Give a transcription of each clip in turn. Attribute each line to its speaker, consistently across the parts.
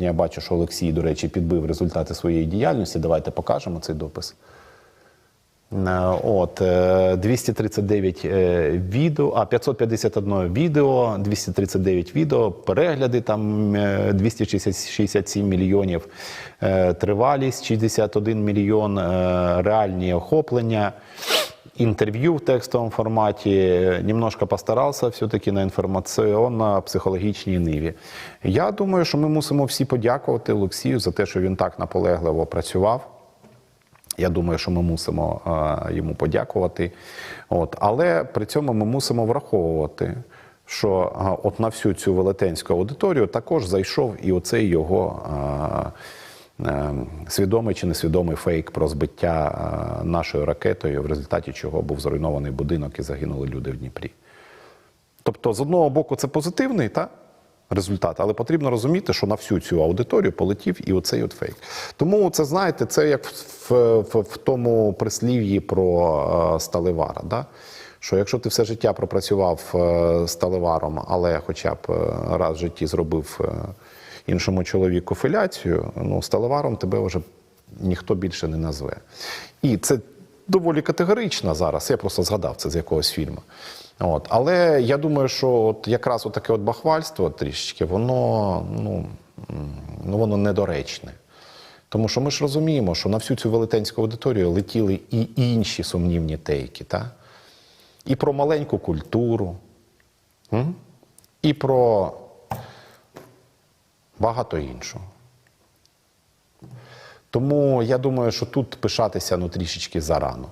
Speaker 1: Я бачу, що Олексій, до речі, підбив результати своєї діяльності. Давайте покажемо цей допис. Е, От, е, 239 е, відео, а 551 відео, 239 відео, перегляди там е, 267 мільйонів, е, тривалість 61 мільйон, е, реальні охоплення, інтерв'ю в текстовому форматі. Е, Немножко постарався все-таки на інформаційно-психологічній ниві. Я думаю, що ми мусимо всі подякувати Олексію за те, що він так наполегливо працював. Я думаю, що ми мусимо е, йому подякувати. От. Але при цьому ми мусимо враховувати, що е, от на всю цю велетенську аудиторію також зайшов і оцей його е, е, свідомий чи несвідомий фейк про збиття е, нашою ракетою, в результаті чого був зруйнований будинок і загинули люди в Дніпрі. Тобто, з одного боку, це позитивний та, результат, але потрібно розуміти, що на всю цю аудиторію полетів і оцей от фейк. Тому це, знаєте, це як в, в, в тому прислів'ї про е, сталевара. Да? Що якщо ти все життя пропрацював е, сталеваром, але хоча б е, раз в житті зробив е, іншому чоловіку філяцію, ну, сталеваром тебе вже ніхто більше не назве. І це доволі категорично зараз. Я просто згадав це з якогось фільму. От. Але я думаю, що от якраз таке от бахвальство трішечки, воно, ну, ну, воно недоречне. Тому що ми ж розуміємо, що на всю цю велетенську аудиторію летіли і інші сумнівні тейки, та? і про маленьку культуру, і про багато іншого. Тому я думаю, що тут пишатися ну, трішечки зарано.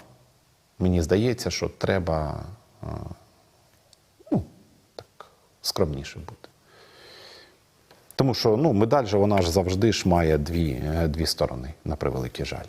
Speaker 1: Мені здається, що треба е, ну, так, скромніше бути. Тому що ну, медаль же вона ж завжди ж має дві, е, дві сторони, на превеликий жаль.